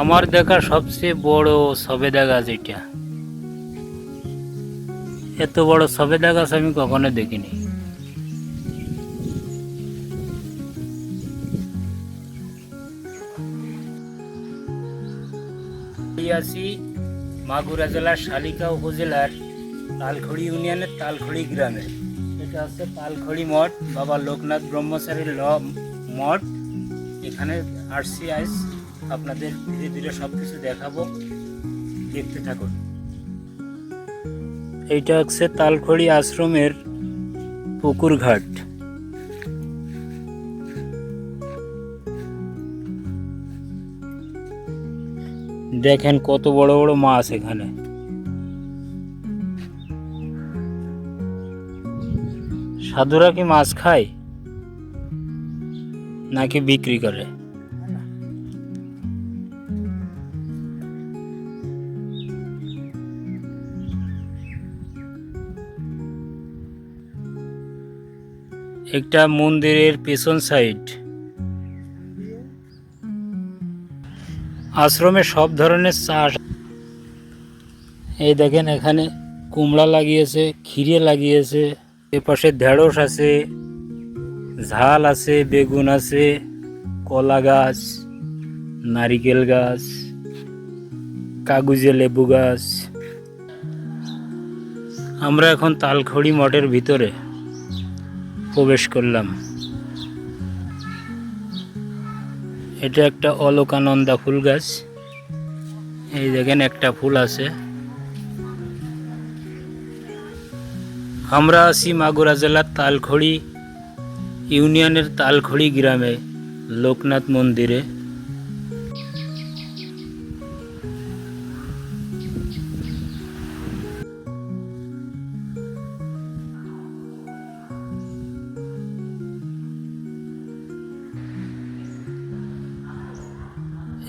আমার দেখা সবচেয়ে বড় সবেদা গাছ এটা। এত বড় সবেদা গাছ আমি কখনো দেখিনি। আছি মাগুরা জেলার শালিকা উপজেলার তালখড়ি ইউনিয়নের তালখড়ি গ্রামে। এটা হচ্ছে তালখড়ি মঠ, বাবা লোকনাথ ব্রহ্মচারীর ল, মঠ। এখানে আসছি আইস আপনাদের ধীরে ধীরে সব কিছু দেখাবো। দেখতে থাকুন। এইটা হচ্ছে তালখড়ি আশ্রমের পুকুর ঘাট দেখেন কত বড় বড় মাছ এখানে। সাধুরা কি মাছ খায়? নাকি বিক্রি করে? একটা মন্দিরের পেছন সাইড। আশ্রমে সব ধরনের চাষ। এই দেখেন এখানে কুমড়া লাগিয়েছে খিরে লাগিয়েছে, এপাশে ঢেঁড়স আছে, ঝাল আছে, বেগুন আছে, কলা গাছ, নারিকেল গাছ, কাগুজে লেবু গাছ। আমরা এখন তালখড়ি মঠের ভিতরে। প্রবেশ করলাম। এটা একটা অলোকানন্দা ফুল গাছ। এই দেখেন একটা ফুল আছে। আমরা আছি মাগুরা জেলার তালখড়ি ইউনিয়নের তালখড়ি গ্রামে, লোকনাথ মন্দিরে।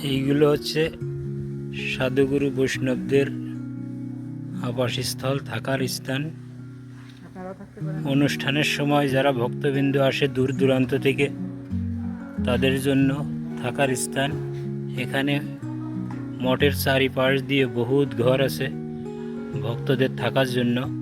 এইগুলো হচ্ছে সাধুগুরু বৈষ্ণবদের আবাসস্থল, থাকার স্থান। অনুষ্ঠানের সময় যারা ভক্তবৃন্দ আসে দূর দূরান্ত থেকে, তাদের জন্য থাকার স্থান। এখানে মঠের চারিপাশ দিয়ে বহুত ঘর আছে ভক্তদের থাকার জন্য।